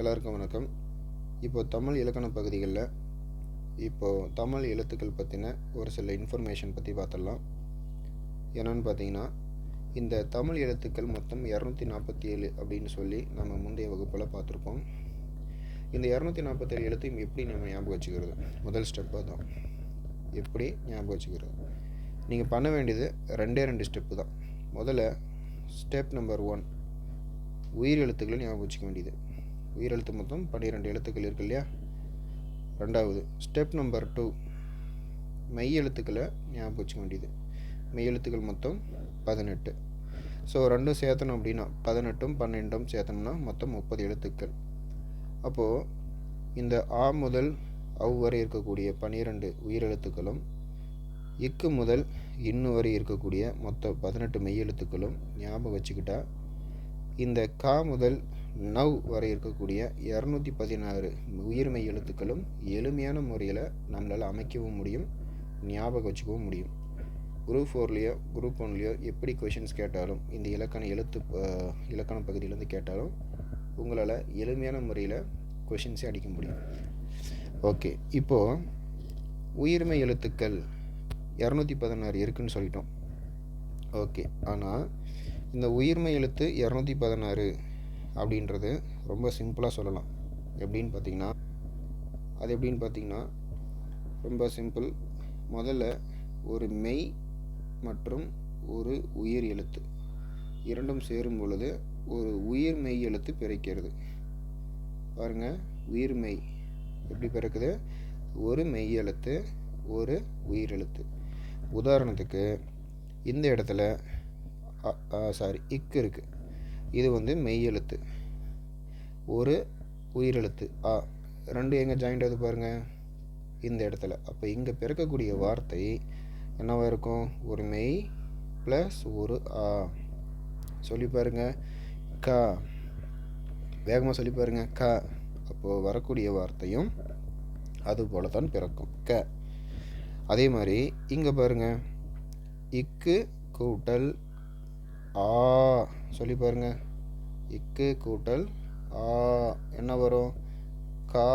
எல்லாருக்கும் வணக்கம். இப்போ தமிழ் இலக்கண பகுதிகளில் இப்போது தமிழ் எழுத்துக்கள் பற்றின ஒரு சில இன்ஃபர்மேஷன் பற்றி பார்த்துடலாம். என்னென்னு பார்த்தீங்கன்னா இந்த தமிழ் எழுத்துக்கள் மொத்தம் இரநூத்தி நாற்பத்தி ஏழு அப்படின்னு சொல்லி நம்ம முந்தைய வகுப்பில் பார்த்துருப்போம். இந்த இரநூத்தி நாற்பத்தேழு எழுத்தையும் எப்படி நம்ம ஞாபகம் வச்சுக்கிறது? முதல் ஸ்டெப்பு தான் எப்படி ஞாபகம் வச்சுக்கிறது? நீங்கள் பண்ண வேண்டியது ரெண்டே ரெண்டு ஸ்டெப்பு தான். முதல்ல ஸ்டெப் நம்பர் ஒன் உயிர் எழுத்துக்களை ஞாபகம் வச்சுக்க வேண்டியது. உயிரெழுத்து மொத்தம் பன்னிரெண்டு எழுத்துக்கள் இருக்கு இல்லையா? ரெண்டாவது ஸ்டெப் நம்பர் டூ மெய் எழுத்துக்களை ஞாபகம் வச்சுக்க வேண்டியது. மெய் எழுத்துக்கள் மொத்தம் பதினெட்டு. ஸோ ரெண்டும் சேர்த்தணும் அப்படின்னா பதினெட்டும் பன்னெண்டும் சேர்த்தோம்னா மொத்தம் முப்பது எழுத்துக்கள். அப்போது இந்த ஆ முதல் அவ் வரை இருக்கக்கூடிய பன்னிரெண்டு உயிரெழுத்துக்களும் இக்கு முதல் இன்னு வரை இருக்கக்கூடிய மொத்தம் பதினெட்டு மெய் எழுத்துக்களும் ஞாபகம் வச்சுக்கிட்டா இந்த கா முதல் நவ் வரை இருக்கக்கூடிய இரநூத்தி பதினாறு உயிர்மை எழுத்துக்களும் எளிமையான முறையில் நம்மளால் அமைக்கவும் முடியும் ஞாபகம் வச்சுக்கவும் முடியும். குரூப் ஃபோர்லேயோ குரூப் ஒன்லேயோ எப்படி கொஷின்ஸ் கேட்டாலும் இந்த இலக்கண எழுத்து இலக்கண பகுதியிலேருந்து கேட்டாலும் உங்களால் எளிமையான முறையில் கொஷின்ஸே அடிக்க முடியும். ஓகே இப்போது உயிர்மை எழுத்துக்கள் இரநூத்தி பதினாறு இருக்குன்னு சொல்லிட்டோம். ஓகே ஆனால் இந்த உயிர்மை எழுத்து இரநூத்தி பதினாறு அப்படின்றது ரொம்ப சிம்பிளாக சொல்லலாம். எப்படின்னு பார்த்தீங்கன்னா அது எப்படின்னு பார்த்தீங்கன்னா ரொம்ப சிம்பிள். முதல்ல ஒரு மெய் மற்றும் ஒரு உயிர் எழுத்து. இரண்டும் சேரும் பொழுது ஒரு உயிர் மெய் எழுத்து பிறக்கிறது. பாருங்கள் உயிர் மெய் எப்படி பிறக்குது? ஒரு மெய் எழுத்து ஒரு உயிர் எழுத்து. உதாரணத்துக்கு இந்த இடத்துல சாரி இக்கு இருக்குது இது வந்து மெய் எழுத்து. ஒரு உயிரெழுத்து. ஆ ரெண்டு எங்கே ஜாயிண்ட் ஆகுது பாருங்கள் இந்த இடத்துல. அப்போ இங்கே பிறக்கக்கூடிய வார்த்தை என்னவா இருக்கும்? ஒரு மெய் ப்ளஸ் ஒரு ஆ. சொல்லி பாருங்க. க. வேகமாக சொல்லி பாருங்க. க. அப்போது வரக்கூடிய வார்த்தையும் அது போல தான் பிறக்கும். க. அதே மாதிரி இங்கே பாருங்க. இக்கு கூட்டல் ஆ. சொல்லி பாருங்க. இக்கு கூட்டல் ஆ என்ன வரும்? கா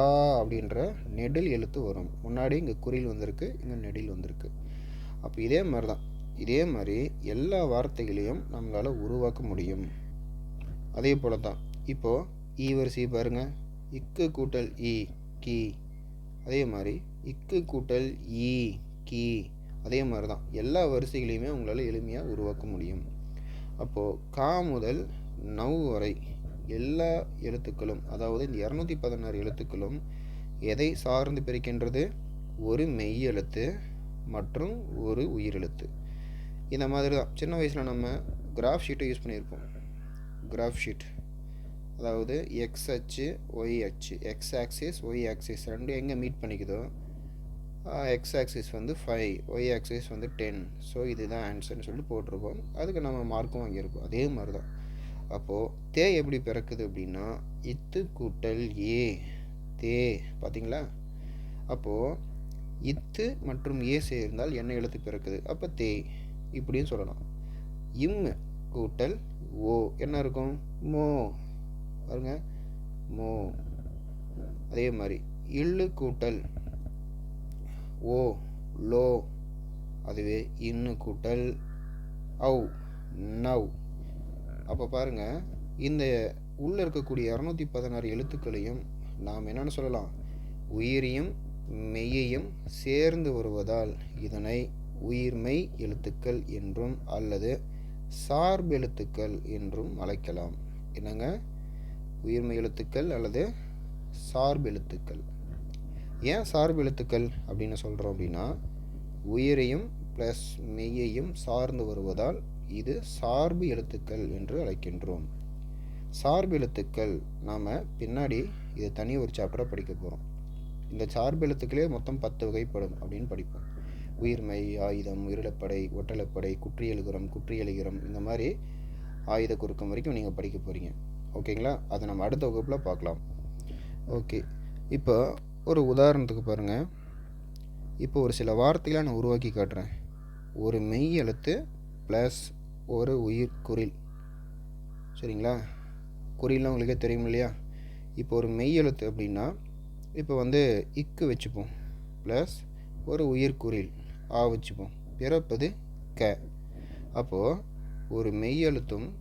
அப்படின்ற நெடில் எழுத்து வரும். முன்னாடி இங்கே குறில் வந்திருக்கு இங்கே நெடில் வந்திருக்கு. அப்போ இதே மாதிரி தான் இதே மாதிரி எல்லா வார்த்தைகளையும் நம்மளால் உருவாக்க முடியும். அதே போல தான் இப்போது ஈ வரிசை பாருங்க. இக்கு கூட்டல் இ கி. அதே மாதிரி இக்கு கூட்டல் இ கி. அதே மாதிரி தான் எல்லா வரிசைகளையுமே உங்களால் எளிமையாக உருவாக்க முடியும். அப்போது கா முதல் நவ் வரை எல்லா எழுத்துக்களும் அதாவது இந்த இரநூத்தி பதினாறு எழுத்துக்களும் எதை சார்ந்து பிரிக்கின்றது? ஒரு மெய் எழுத்து மற்றும் ஒரு உயிரெழுத்து இந்த மாதிரி தான். சின்ன வயசில் நம்ம கிராஃப் ஷீட்டை யூஸ் பண்ணியிருப்போம். கிராஃப் ஷீட் அதாவது எக்ஸ் அச்சு ஒய் அச்சு எக்ஸ் ஆக்சிஸ் ஒய் ஆக்சிஸ் ரெண்டும் எங்கே மீட் பண்ணிக்குதோ எக்ஸ் ஆக்சிஸ் வந்து ஃபைவ் ஒய் ஆக்சிஸ் வந்து டென் ஸோ இதுதான் ஆன்சர்னு சொல்லிட்டு போட்டிருப்போம் அதுக்கு நம்ம மார்க்கும் வாங்கியிருப்போம் அதே மாதிரி தான் அப்போது தே எப்படி பிறக்குது அப்படின்னா இத்து கூட்டல் ஏ. தே பார்த்தீங்களா அப்போது இத்து மற்றும் ஏ சேர்ந்தால் என்ன எழுத்து பிறக்குது? அப்போ தே. இப்படியும் சொல்லலாம். இம் கூட்டல் ஓ. என்ன இருக்கும்? மோ. பாருங்க. மோ. அதே மாதிரி. இல்லு கூட்டல். ஓ லோ. அதுவே இன்னு கூட்டல். ஔ நவ். அப்போ பாருங்க இந்த உள்ளே இருக்கக்கூடிய இரநூத்தி பதினாறு எழுத்துக்களையும் நாம் என்னென்னு சொல்லலாம்? உயிரையும் மெய்யையும் சேர்ந்து வருவதால் இதனை உயிர்மெய் எழுத்துக்கள் என்றும் அல்லது சார்பு எழுத்துக்கள் என்றும் அழைக்கலாம். என்னங்க? உயிர்மை எழுத்துக்கள் அல்லது சார்பு எழுத்துக்கள். ஏன் சார்பு எழுத்துக்கள் அப்படின்னு சொல்கிறோம் அப்படின்னா உயிரையும் ப்ளஸ் மெய்யையும் சார்ந்து வருவதால் இது சார்பு எழுத்துக்கள் என்று அழைக்கின்றோம். சார்பு எழுத்துக்கள் நாம் பின்னாடி இது தனி ஒரு சாப்டராக படிக்க போகிறோம் இந்த சார்பு எழுத்துக்களே மொத்தம் பத்து வகைப்படும் அப்படின்னு படிப்போம். உயிர்மை ஆயுதம் உயிரிழப்படை ஒட்டலப்படை குற்றியலுகரம் குற்றியலுகரம் இந்த மாதிரி ஆயுத குறுக்கம் வரைக்கும் நீங்கள் படிக்க போகிறீங்க ஓகேங்களா அதை நம்ம அடுத்த வகுப்பில் பார்க்கலாம். ஓகே இப்போ ஒரு உதாரணத்துக்கு பாருங்கள் இப்போ ஒரு சில வார்த்தைகளை நான் உருவாக்கி காட்டுறேன். ஒரு மெய் எழுத்து ப்ளஸ் ஒரு உயிர் குறில் சரிங்களா? குறிலாம் உங்களுக்கே தெரியும் இல்லையா? இப்போ ஒரு மெய் எழுத்து அப்படின்னா இப்போ வந்து இக்கு வச்சுப்போம். ப்ளஸ் ஒரு உயிர் குரில் ஆ வச்சுப்போம். பிறப்பது க. அப்போது ஒரு மெய் எழுத்தும்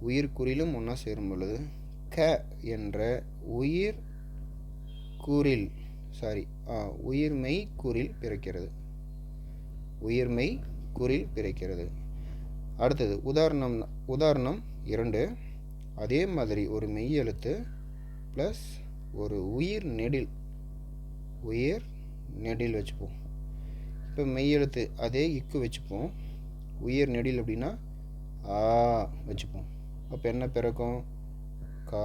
உயிர் குறிலும் ஒன்றா சேரும் பொழுது க என்ற உயிர் கூறில் சாரி உயிர்மெய் கூறில் பிறக்கிறது. உயிர்மெய் குறில் பிறக்கிறது. அடுத்தது உதாரணம் உதாரணம் இரண்டு. அதே மாதிரி ஒரு மெய் எழுத்து ப்ளஸ் ஒரு உயிர் நெடில் உயிர் நெடில் வச்சுப்போம். இப்போ மெய் எழுத்து அதே இக்கு வச்சுப்போம். உயிர் நெடில் அப்படின்னா ஆ வச்சுப்போம். அப்போ என்ன பிறக்கும்? கா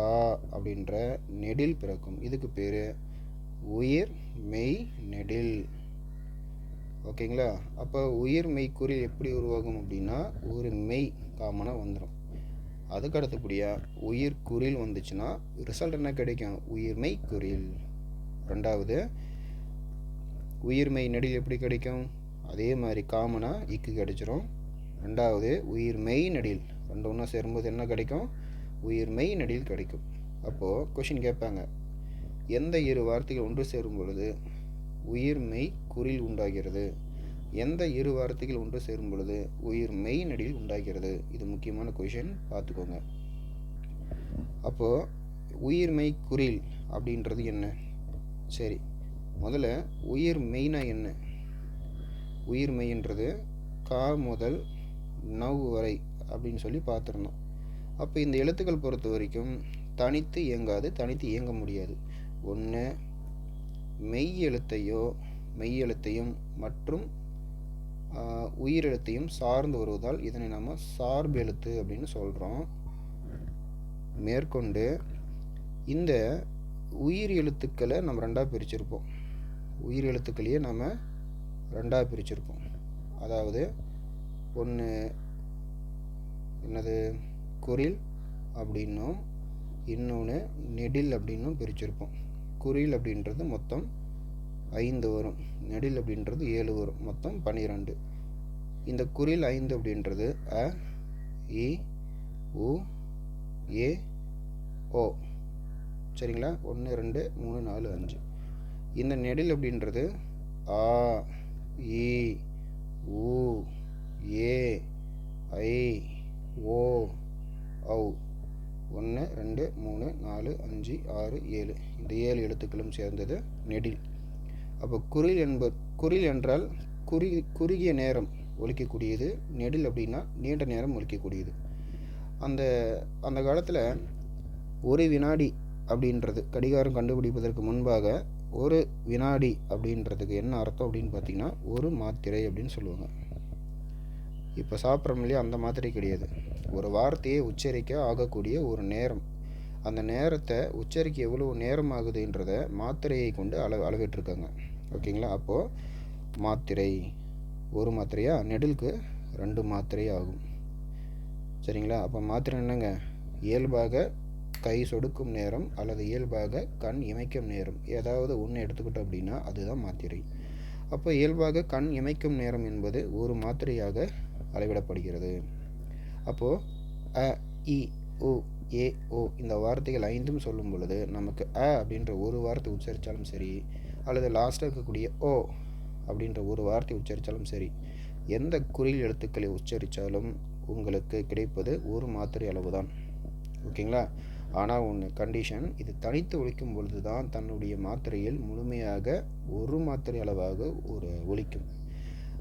அப்படின்ற நெடில் பிறக்கும். இதுக்கு பேர் உயிர் மெய் நெடில். ஓகேங்களா? அப்போ உயிர் மெய்க்குறில் எப்படி உருவாகும் அப்படின்னா ஒரு மெய் காமனாக வந்துடும் அதுக்கு அடுத்தபடியாக உயிர் குறில் வந்துச்சுன்னா ரிசல்ட் என்ன கிடைக்கும்? உயிர்மை குறில். ரெண்டாவது உயிர்மை நெடில் எப்படி கிடைக்கும்? அதே மாதிரி காமனாக இக்கு கிடைச்சிரும். ரெண்டாவது உயிர்மெய் நெடில். ரெண்டு ஒன்றா சேரும்போது என்ன கிடைக்கும்? உயிர்மெய் நெடில் கிடைக்கும். அப்போது கொஷின் கேட்பாங்க எந்த இரு வார்த்தைகள் ஒன்று சேரும் பொழுது உயிர்மெய் குறில் உண்டாகிறது. எந்த இரு வார்த்தைகள் ஒன்று சேரும் பொழுது உயிர் மெய் நடில் உண்டாகிறது. இது முக்கியமான கொஷின் பார்த்துக்கோங்க. அப்போது உயிர் மெய் குறில் அப்படின்றது என்ன? சரி. முதல்ல உயிர் மெய்னா என்ன? உயிர் மெய்ன்றது கா முதல் நவ் வரை அப்படின்னு சொல்லி பார்த்துருந்தோம் அப்போ இந்த எழுத்துக்கள் பொறுத்த வரைக்கும் தனித்து இயங்காது தனித்து இயங்க முடியாது. ஒன்று மெய் எழுத்தையோ மற்றும் உயிரெழுத்தையும் சார்ந்து வருவதால் இதனை நம்ம சார்பு எழுத்து அப்படின்னு சொல்கிறோம் மேற்கொண்டு இந்த உயிர் எழுத்துக்களை நம்ம ரெண்டாக பிரிச்சிருப்போம். உயிர் எழுத்துக்களையே நம்ம ரெண்டாக பிரிச்சிருப்போம். அதாவது ஒன்று என்னது குரில் அப்படின்னும் இன்னொன்று நெடில் அப்படின்னும் பிரிச்சிருப்போம். குறில் அப்படின்றது மொத்தம் ஐந்து வரும். நெடில் அப்படின்றது ஏழு வரும். மொத்தம் பன்னிரெண்டு இந்த குறில் ஐந்து அப்படின்றது அ இ உ ஏ ஓ. சரிங்களா? ஒன்று ரெண்டு மூணு நாலு அஞ்சு. இந்த நெடில் அப்படின்றது ஆ இ உ ஏ ஐ ஓ ஔ. ஒன்று ரெண்டு மூணு நாலு அஞ்சு ஆறு ஏழு. இந்த ஏழு எழுத்துக்களும் சேர்ந்தது நெடில். அப்போ குரில் என்பது குரில் என்றால் குறி குறுகிய நேரம் ஒழிக்கக்கூடியது நெடில் அப்படின்னா நீண்ட நேரம் ஒழிக்கக்கூடியது அந்த அந்த காலத்தில் ஒரு வினாடி அப்படின்றது கடிகாரம் கண்டுபிடிப்பதற்கு முன்பாக ஒரு வினாடி அப்படின்றதுக்கு என்ன அர்த்தம் அப்படின்னு பார்த்தீங்கன்னா ஒரு மாத்திரை அப்படின்னு சொல்லுவாங்க. இப்போ சாப்பிட்றோம் இல்லையா அந்த மாத்திரை கிடையாது. ஒரு வார்த்தையை உச்சரிக்க ஆகக்கூடிய ஒரு நேரம். அந்த நேரத்தை உச்சரிக்க எவ்வளோ நேரம் ஆகுதுன்றத மாத்திரையை கொண்டு அளவு அளவிட்டுருக்காங்க. ஓகேங்களா? அப்போது மாத்திரை ஒரு மாத்திரையா? நெடிலுக்கு ரெண்டு மாத்திரை ஆகும். சரிங்களா? அப்போ மாத்திரை என்னங்க? இயல்பாக கை சொடுக்கும் நேரம் அல்லது இயல்பாக கண் இமைக்கும் நேரம். ஏதாவது ஒன்று எடுத்துக்கிட்டோம் அப்படின்னா அதுதான் மாத்திரை. அப்போ இயல்பாக கண் இமைக்கும் நேரம் என்பது ஒரு மாத்திரையாக அளவிடப்படுகிறது. அப்போது அ இ உ ஏ ஓ இந்த வார்த்தைகள் ஐந்தும் சொல்லும் பொழுது நமக்கு அ அப்படின்ற ஒரு வார்த்தை உச்சரித்தாலும் சரி அல்லது லாஸ்ட்டாக இருக்கக்கூடிய ஓ அப்படின்ற ஒரு வார்த்தை உச்சரித்தாலும் சரி எந்த குறில் எழுத்துக்களை உச்சரித்தாலும் உங்களுக்கு கிடைப்பது ஒரு மாத்திரை அளவு தான் ஓகேங்களா? ஆனால் ஒன்று கண்டிஷன் இது தனித்து ஒழிக்கும் பொழுது தான் தன்னுடைய மாத்திரையில் முழுமையாக ஒரு மாத்திரை அளவாக ஒரு ஒழிக்கும்.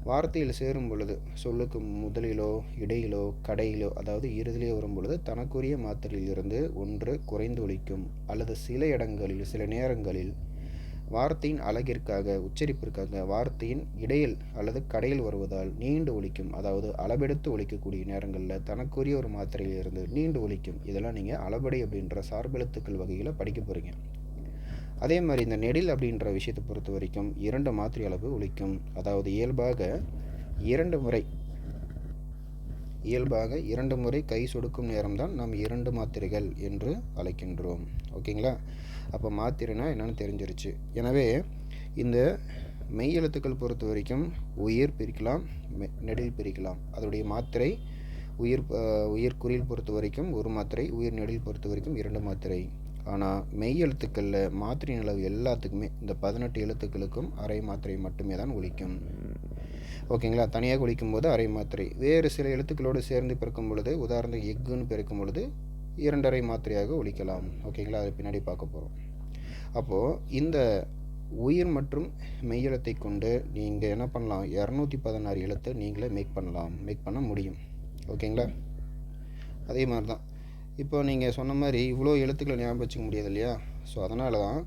வார்த்தையில் சேரும் பொழுது சொல்லுக்கு முதலிலோ இடையிலோ கடையிலோ அதாவது இறுதியிலே வரும் பொழுது தனக்குரிய மாத்திரையிலிருந்து ஒன்று குறைந்து ஒழிக்கும். அல்லது சில இடங்களில் சில நேரங்களில் வார்த்தையின் அழகிற்காக உச்சரிப்பிற்காக வார்த்தையின் இடையில் அல்லது கடையில் வருவதால் நீண்டு ஒழிக்கும். அதாவது அளவெடுத்து ஒழிக்கக்கூடிய நேரங்களில் தனக்குரிய ஒரு மாத்திரையிலிருந்து நீண்டு ஒழிக்கும். இதெல்லாம் நீங்கள் அளபடை அப்படின்ற சார்பெழுத்துக்கள் வகையில் படிக்க போகிறீங்க அதே மாதிரி இந்த நெடில் அப்படின்ற விஷயத்தை பொறுத்த வரைக்கும் இரண்டு மாத்திரை அளவு ஒழிக்கும். அதாவது இயல்பாக இரண்டு முறை இயல்பாக இரண்டு முறை கை சொடுக்கும் நேரம்தான் நாம் இரண்டு மாத்திரைகள் என்று அழைக்கின்றோம். ஓகேங்களா? அப்போ மாத்திரைனா என்னென்னு தெரிஞ்சிருச்சு. எனவே இந்த மெய் எழுத்துக்கள் பொறுத்த வரைக்கும் உயிர் பிரிக்கலாம் நெடில் பிரிக்கலாம். அதோடைய மாத்திரை உயிர் உயிர் குறியில் பொறுத்த வரைக்கும் ஒரு மாத்திரை உயிர் நெடில் பொறுத்த வரைக்கும் இரண்டு மாத்திரை. ஆனால் மெய் எழுத்துக்களில் மாத்திரையின் அளவு எல்லாத்துக்குமே இந்த பதினெட்டு எழுத்துக்களுக்கும் அரை மாத்திரை மட்டுமே தான் ஒழிக்கும் ஓகேங்களா? தனியாக ஒழிக்கும் போது அரை மாத்திரை. வேறு சில எழுத்துக்களோடு சேர்ந்து பிறக்கும் பொழுது உதாரணத்துக்கு எக்குன்னு பிறக்கும் பொழுது இரண்டரை மாத்திரையாக ஒழிக்கலாம் ஓகேங்களா? அது பின்னாடி பார்க்க போகிறோம் அப்போது இந்த உயிர் மற்றும் மெய்யெழுத்தை கொண்டு நீங்கள் என்ன பண்ணலாம்? இரநூத்தி பதினாறு எழுத்தை நீங்களே மேக் பண்ணலாம். மேக் பண்ண முடியும். ஓகேங்களா? அதே மாதிரி தான் இப்போ நீங்கள் சொன்ன மாதிரி இவ்வளோ எழுத்துக்களை ஞாபகம் வச்சுக்க முடியாது இல்லையா ஸோ அதனால தான்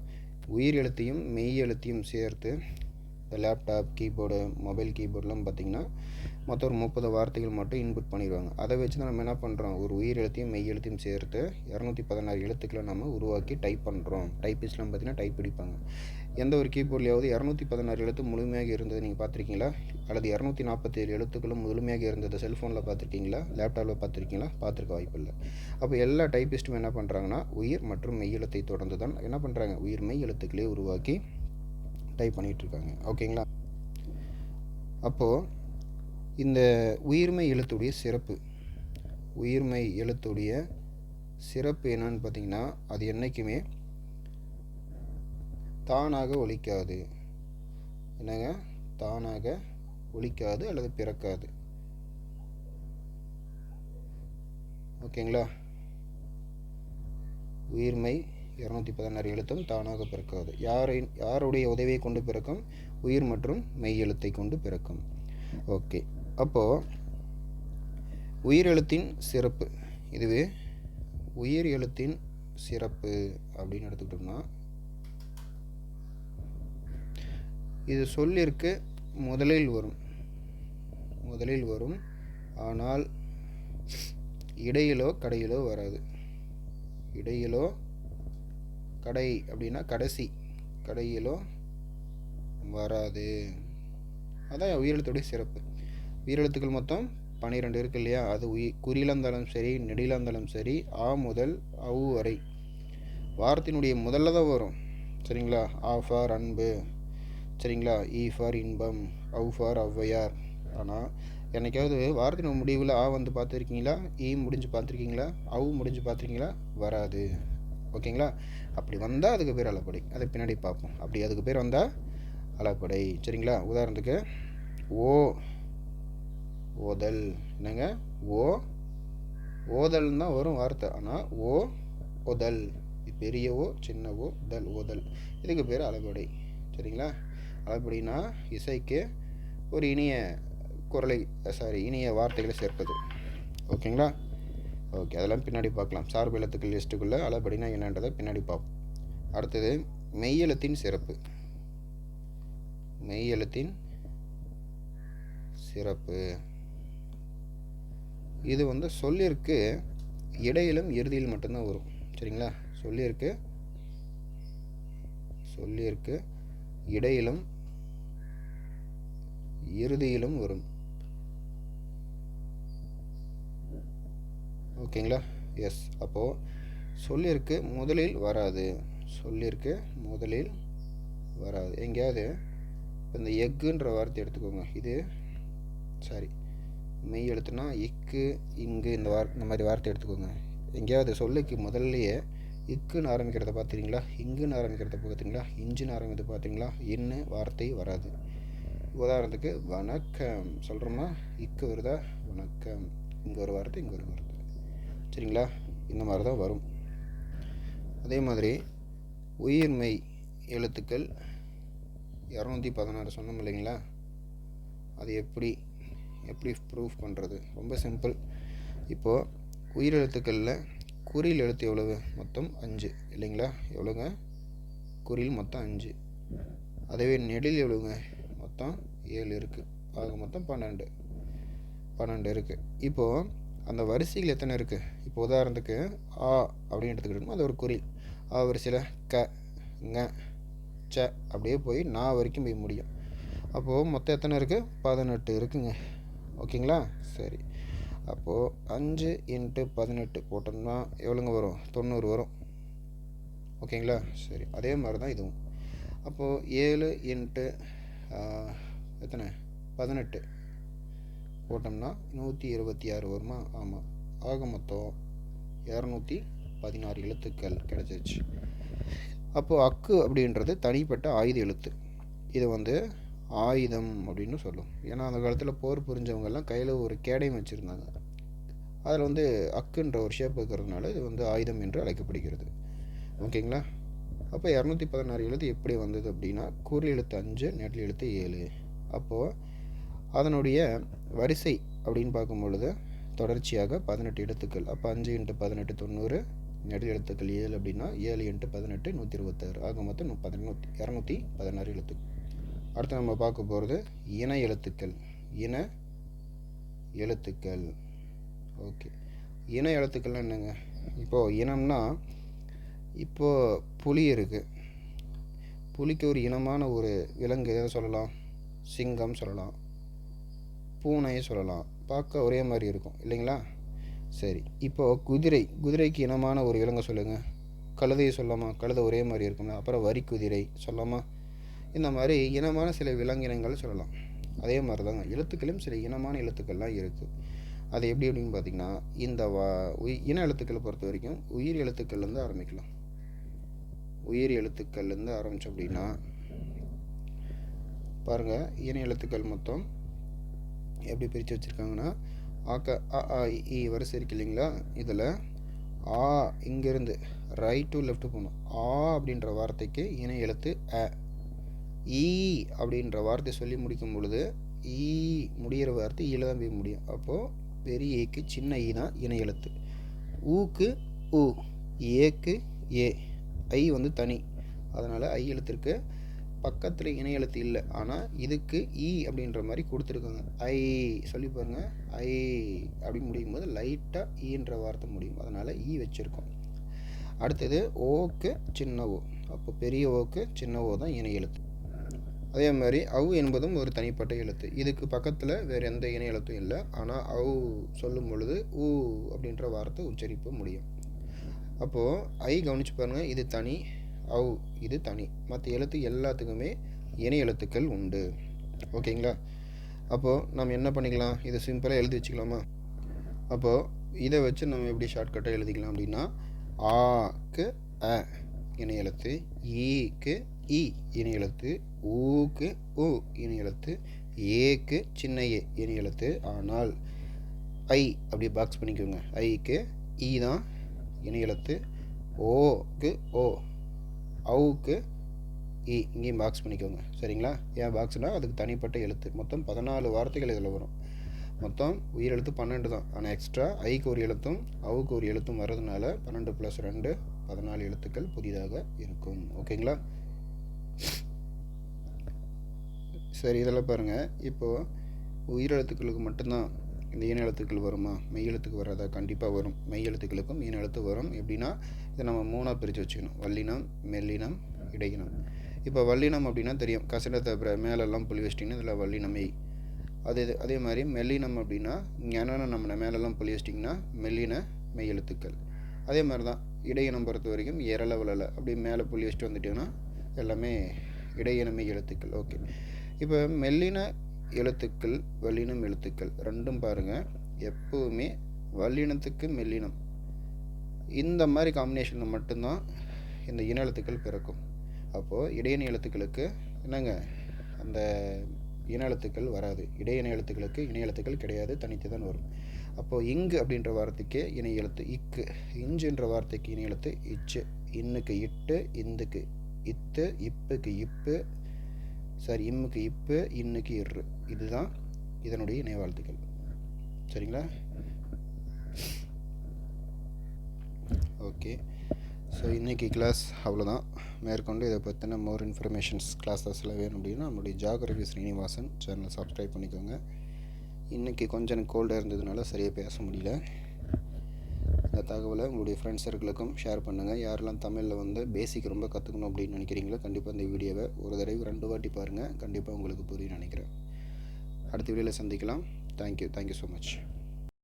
உயிர் எழுத்தையும் மெய் எழுத்தையும் சேர்த்து இந்த லேப்டாப் கீபோர்டு மொபைல் கீபோர்டெலாம் பார்த்திங்கன்னா மொத்தம் ஒரு முப்பது வார்த்தைகள் மட்டும் இன்புட் பண்ணிடுவாங்க. அதை வச்சு தான் நம்ம என்ன பண்ணுறோம் ஒரு உயிர் எழுத்தையும் மெய் எழுத்தையும் சேர்த்து இரநூத்தி பதினாறு எழுத்துக்களை நம்ம உருவாக்கி டைப் பண்ணுறோம் டைப்பிஸ்ட்லாம் பார்த்திங்கன்னா டைப் அடிப்பாங்க எந்த ஒரு கீபோர்ட்லையாவது இரநூத்தி பதினாறு எழுத்து முழுமையாக இருந்தது நீங்கள் பார்த்துருக்கீங்களா? அல்லது இரநூத்தி நாற்பத்தேழு எழுத்துக்களும் முழுமையாக இருந்தது செல்ஃபோனில் பார்த்துருக்கீங்களா? லேப்டாப்பில் பார்த்துருக்கீங்களா? பார்த்துருக்க வாய்ப்பில்லை அப்போ எல்லா டைப்பிஸ்ட்டும் என்ன பண்ணுறாங்கன்னா உயிர் மற்றும் மெய் எழுத்தை தொடர்ந்து தான் என்ன பண்ணுறாங்க உயிர் மெய் எழுத்துக்களே உருவாக்கி டைப் பண்ணிகிட்ருக்காங்க ஓகேங்களா அப்போது இந்த உயிர்மை எழுத்துடைய சிறப்பு. உயிர்மை எழுத்துடைய சிறப்பு என்னன்னு பார்த்தீங்கன்னா அது என்றைக்குமே தானாக ஒழிக்காது என்னங்க? தானாக ஒழிக்காது அல்லது பிறக்காது. ஓகேங்களா? உயிர்மை இரநூத்தி பதினாறு எழுத்தும் தானாக பிறக்காது. யாரை யாருடைய உதவியை கொண்டு பிறக்கும்? உயிர் மற்றும் மெய் எழுத்தை கொண்டு பிறக்கும். ஓகே. அப்போது உயிர் எழுத்தின் சிறப்பு. இதுவே உயிர் எழுத்தின் சிறப்பு அப்படின்னு எடுத்துக்கிட்டோம்னா இது சொல்லிற்கு முதலில் வரும். முதலில் வரும். ஆனால் இடையிலோ கடையிலோ வராது. இடையிலோ கடை அப்படின்னா கடைசி. கடையிலோ வராது. அதான் உயிரெழுத்துடைய சிறப்பு. உயிரெழுத்துக்கள் மொத்தம் பன்னிரெண்டு இருக்கு இல்லையா? அது உயிர் குறியிலந்தாலும் சரி நெடிலந்தாலும் சரி ஆ முதல் அவு வரை. வாரத்தினுடைய முதல்ல தான் வரும். சரிங்களா? ஆஃபார் அன்பு சரிங்களா? E இ ஃபார் இன்பம் அவு ஃபார் ஔவையார். ஆனால் என்னைக்காவது வாரத்தின் முடிவில் ஆ வந்து பார்த்துருக்கீங்களா? ஈ e முடிஞ்சு பார்த்துருக்கீங்களா? அவு முடிஞ்சு பார்த்துருக்கீங்களா? வராது. ஓகேங்களா? அப்படி வந்தால் அதுக்கு பேர் அலப்படை அதை பின்னாடி பார்ப்போம். அப்படி அதுக்கு பேர் வந்தால் அலப்படை சரிங்களா? உதாரணத்துக்கு ஓ ஓதல். என்னங்க? ஓ ஓதல் தான் வரும் வார்த்தை. ஆனால் ஓ ஓதல். பெரிய ஓ சின்ன ஓ தல் ஓதல். இதுக்கு பேர் அலப்படை சரிங்களா? அப்படின்னா இசைக்கு ஒரு இனிய குரலை சாரி இனிய வார்த்தைகளை சேர்ப்பது. ஓகேங்களா? ஓகே அதெல்லாம் பின்னாடி பார்க்கலாம். சார்பு எழுத்துக்கள் லிஸ்ட்டுக்குள்ளே அளபடினா என்னன்றதை பின்னாடி பார்ப்போம். அடுத்தது மெய்யெழுத்தின் சிறப்பு. மெய்யெழுத்தின் சிறப்பு. இது வந்து சொல்லியிருக்கு இடையிலும் இறுதியில் மட்டும்தான் வரும். சரிங்களா? சொல்லியிருக்கு சொல்லியிருக்கு இடையிலும் இறுதியிலும் வரும். ஓகேங்களா? எஸ் அப்போது சொல்லியிருக்கு முதலில் வராது. சொல்லியிருக்கு முதலில் வராது. எங்கேயாவது இந்த எக்குன்ற வார்த்தை எடுத்துக்கோங்க. இது சாரி மெய் எழுத்துனா இக்கு இங்கு இந்த வார் இந்த மாதிரி வார்த்தை எடுத்துக்கோங்க. எங்கேயாவது சொல்லுக்கு முதல்லையே இக்குன்னு ஆரம்பிக்கிறத பார்த்துறீங்களா இங்குன்னு ஆரம்பிக்கிறத பார்த்தீங்களா இஞ்சுன்னு ஆரம்பிக்கிறது பார்த்தீங்களா இன்னு வார்த்தை வராது. உதாரணத்துக்கு வணக்கம். சொல்கிறோம்னா இக்கு வருதா? வணக்கம். இங்கே ஒரு வார்த்தை இங்கே ஒரு வார்த்தை. சரிங்களா? இந்த மாதிரி தான் வரும். அதே மாதிரி உயிர்மை எழுத்துக்கள் இரநூத்தி பதினாறு சொன்னோம் இல்லைங்களா? அது எப்படி எப்படி ப்ரூஃப் பண்ணுறது ரொம்ப சிம்பிள் இப்போது உயிரெழுத்துக்களில் குறியில் எழுத்து எவ்வளவு? மொத்தம் அஞ்சு. இல்லைங்களா? எவ்வளோங்க குறியில் மொத்தம் அஞ்சு. அதுவே நெடில் எவ்வளோங்க மொத்தம் ஏழு இருக்குது ஆக மொத்தம் பன்னெண்டு. பன்னெண்டு இருக்குது இப்போது அந்த வரிசைகள் எத்தனை இருக்குது இப்போ உதாரணத்துக்கு ஆ அப்படின்னு எடுத்துக்கிட்டோம்னா அது ஒரு குறி. ஆ வரிசையில் க ங ச அப்படியே போய் நான் வரைக்கும் போய் முடியும். அப்போது மொத்தம் எத்தனை இருக்குது பதினெட்டு இருக்குங்க. ஓகேங்களா? சரி. அப்போது அஞ்சு இன்ட்டு பதினெட்டு போட்டோம்னா எவ்வளோங்க வரும்? தொண்ணூறு வரும். ஓகேங்களா? சரி. அதே மாதிரி தான் இதுவும். அப்போது ஏழு இன்ட்டு எத்தனை? பதினெட்டு. போட்டோம்னா நூற்றி இருபத்தி ஆறு வருமா? ஆமாம் ஆக மொத்தம் இரநூத்தி பதினாறு எழுத்துக்கள் கிடச்சிருச்சு. அப்போது அக்கு அப்படின்றது தனிப்பட்ட ஆயுத எழுத்து. இது வந்து ஆயுதம் அப்படின்னு சொல்லும். ஏன்னா அந்த காலத்தில் போர் புரிஞ்சவங்கெல்லாம் கையில் ஒரு கேடையும் வச்சுருந்தாங்க. அதில் வந்து அக்குன்ற ஒரு ஷேப் இருக்கிறதுனால இது வந்து ஆயுதம் என்று அழைக்கப்படுகிறது. ஓகேங்களா? அப்போ இரநூத்தி பதினாறு எழுத்து எப்படி வந்தது அப்படின்னா குறில் எழுத்து அஞ்சு நெடில் எழுத்து ஏழு. அப்போது அதனுடைய வரிசை அப்படின்னு பார்க்கும் பொழுது தொடர்ச்சியாக பதினெட்டு எழுத்துக்கள். அப்போ அஞ்சு இன்ட்டு பதினெட்டு தொண்ணூறு நெடில் எழுத்துக்கள் ஏழு அப்படின்னா ஏழு இன்ட்டு பதினெட்டு நூற்றி இருபத்தாறு ஆக மொத்தம் நூ பதினூற்றி இரநூத்தி பதினாறு எழுத்து. அடுத்து நம்ம பார்க்க போகிறது இன எழுத்துக்கள். இன எழுத்துக்கள். ஓகே. இன எழுத்துக்கள்லாம் என்னங்க? இப்போது இனம்னா இப்போது புலி இருக்குது புலிக்கு ஒரு இனமான ஒரு விலங்கு எதை சொல்லலாம்? சிங்கம் சொல்லலாம். பூனையை சொல்லலாம். பார்க்க ஒரே மாதிரி இருக்கும். இல்லைங்களா? சரி. இப்போது குதிரை. குதிரைக்கு இனமான ஒரு விலங்கை சொல்லுங்கள் கழுதையை சொல்லாமா கழுதை ஒரே மாதிரி இருக்கும்ல. அப்புறம் வரி குதிரை சொல்லாமா இந்த மாதிரி இனமான சில விலங்கினங்கள் சொல்லலாம். அதே மாதிரி தாங்க எழுத்துக்களும் சில இனமான எழுத்துக்கள்லாம் இருக்குது அது எப்படி அப்படின்னு பார்த்தீங்கன்னா இந்த வா உய் இன எழுத்துக்களை பொறுத்த வரைக்கும் உயிர் எழுத்துக்கள்லேருந்து ஆரம்பிக்கலாம். உயிர் எழுத்துக்கள்லேருந்து ஆரம்பித்தோம் அப்படின்னா பாருங்கள் இன எழுத்துக்கள் மொத்தம் எப்படி பிரித்து வச்சுருக்காங்கன்னா ஆக்க அ இ, வரிசை இருக்கு இல்லைங்களா? இதில் ஆ இங்கேருந்து ரைட் டு லெஃப்ட் போகணும். ஆ அப்படின்ற வார்த்தைக்கு இணை எழுத்து அ. ஈ அப்படின்ற வார்த்தை சொல்லி முடிக்கும் பொழுது ஈ முடிகிற வார்த்தை ஈல தான் போய் முடியும். அப்போது பெரிய e ஏக்கு சின்ன ஈ தான் இணை எழுத்து. ஊக்கு ஊ ஏக்கு ஏ. ஐ வந்து தனி. அதனால் ஐ எழுத்திற்கு பக்கத்தில் இணை எழுத்து இல்லை. ஆனால் இதுக்கு ஈ அப்படின்ற மாதிரி கொடுத்துருக்காங்க. ஐ சொல்லி பாருங்க. ஐ அப்படி முடியும் போது லைட்டாக ஈன்ற வார்த்தை முடியும். அதனால் ஈ வச்சுருக்கோம். அடுத்தது ஓக்கு சின்ன ஓ. அப்போ பெரிய ஓக்கு சின்ன ஓ தான் இணை எழுத்து. அதே மாதிரி அவு என்பதும் ஒரு தனிப்பட்ட எழுத்து. இதுக்கு பக்கத்தில் வேறு எந்த இணை எழுத்தும் இல்லை. ஆனால் அவு சொல்லும் பொழுது ஊ அப்படின்ற வார்த்தை உச்சரிப்பு முடியும். அப்போது ஐ கவனிச்சு பாருங்கள் இது தனி அவு இது தனி. மற்ற எழுத்து எல்லாத்துக்குமே இணை எழுத்துக்கள் உண்டு. ஓகேங்களா? அப்போது நம்ம என்ன பண்ணிக்கலாம்? இதை சிம்பிளாக எழுதி வச்சுக்கலாமா? அப்போது இதை வச்சு நம்ம எப்படி ஷார்ட்கட்டாக எழுதிக்கலாம் அப்படின்னா ஆக்கு அ இணை எழுத்து ஈக்கு இ இணை எழுத்து ஊக்கு உ இணை எழுத்து ஏக்கு சின்ன ஏ இணை எழுத்து. ஆனால் ஐ அப்படி பாக்ஸ் பண்ணிக்கோங்க. ஐக்கு இ தான் இணையெழுத்து ஓக்கு ஓ அவுக்கு இ இங்கேயும் பாக்ஸ் பண்ணிக்கோங்க. சரிங்களா? ஏன் பாக்ஸ்னால் அதுக்கு தனிப்பட்ட எழுத்து. மொத்தம் பதினாலு வார்த்தைகள் இதில் வரும். மொத்தம் உயிரெழுத்து பன்னெண்டு தான். ஆனால் எக்ஸ்ட்ரா ஐக்கு ஒரு எழுத்தும் அவுக்கு ஒரு எழுத்தும் வர்றதுனால பன்னெண்டு ப்ளஸ் ரெண்டு பதினாலு எழுத்துக்கள் புதிதாக இருக்கும். ஓகேங்களா? சரி இதெல்லாம் பாருங்கள் இப்போது உயிரெழுத்துக்களுக்கு மட்டும்தான் இந்த ஈன எழுத்துக்கள் வருமா? மெய் எழுத்துக்கு வராதா? கண்டிப்பாக வரும். மெய் எழுத்துக்களுக்கும் ஈன எழுத்து வரும். எப்படின்னா இதை நம்ம மூணாக பிரித்து வச்சுக்கணும். வல்லினம் மெல்லினம் இடையினம். இப்போ வல்லினம் அப்படின்னா தெரியும். கசடத்தை அப்புறம் மேலெல்லாம் புள்ளி வச்சிட்டிங்கன்னா இதில் வல்லினம் மெய். அதே இது அதே மாதிரி மெல்லினம் அப்படின்னா ஞான நம்ம மேலெல்லாம் புள்ளி வச்சிட்டிங்கன்னா மெல்லின மெய் எழுத்துக்கள். அதே மாதிரி தான் இடையினம் பொறுத்த வரைக்கும் இரள வளல அப்படி மேலே புள்ளி வச்சுட்டு வந்துட்டிங்கன்னா எல்லாமே இடையின மெய் எழுத்துக்கள். ஓகே. இப்போ மெல்லின எழுத்துக்கள் வல்லினம் எழுத்துக்கள். ரெண்டும் பாருங்கள் எப்போவுமே வல்லினத்துக்கு மெல்லினம். இந்த மாதிரி காம்பினேஷனில் மட்டும்தான் இந்த இன எழுத்துக்கள் பிறக்கும். அப்போது இடையின எழுத்துக்களுக்கு என்னங்க? அந்த இன எழுத்துக்கள் வராது. இடையின எழுத்துக்களுக்கு இணை எழுத்துக்கள் கிடையாது. தனித்து தான் வரும். அப்போது இங்கு அப்படின்ற வார்த்தைக்கு இணை எழுத்து இக்கு. இஞ்சுன்ற வார்த்தைக்கு இணை எழுத்து இச்சு. இன்னுக்கு இட்டு இந்துக்கு இத்து இப்புக்கு இப்பு சாரி இம்முக்கு இப்போ இன்னுக்கு இரு இதுதான் இதனுடைய நினைவாழ்த்துக்கள் சரிங்களா? ஓகே. ஸோ இன்றைக்கி கிளாஸ் அவ்வளோதான் மேற்கொண்டு இதை பற்றின மோர் இன்ஃபர்மேஷன்ஸ் கிளாஸஸ்லாம் வேணும் அப்படின்னா நம்மளுடைய ஜாகிரபி ஸ்ரீனிவாசன் சேனலை சப்ஸ்கிரைப் பண்ணிக்கோங்க. இன்றைக்கி கொஞ்சம் எனக்கு கோல்டாக இருந்ததுனால சரியாக பேச முடியல. இந்த தகவலை உங்களுடைய ஃப்ரெண்ட்ஸ் சர்க்கிளுக்கும் ஷேர் பண்ணுங்கள் யாரெல்லாம் தமிழில் வந்து பேசிக் ரொம்ப கற்றுக்கணும் அப்படின்னு நினைக்கிறீங்களோ கண்டிப்பாக இந்த வீடியோவை ஒரு தடவை ரெண்டு வாட்டி பாருங்கள் கண்டிப்பாக உங்களுக்கு புரியும் நினைக்கிறேன். அடுத்த வீடியோவில் சந்திக்கலாம். Thank you thank you so much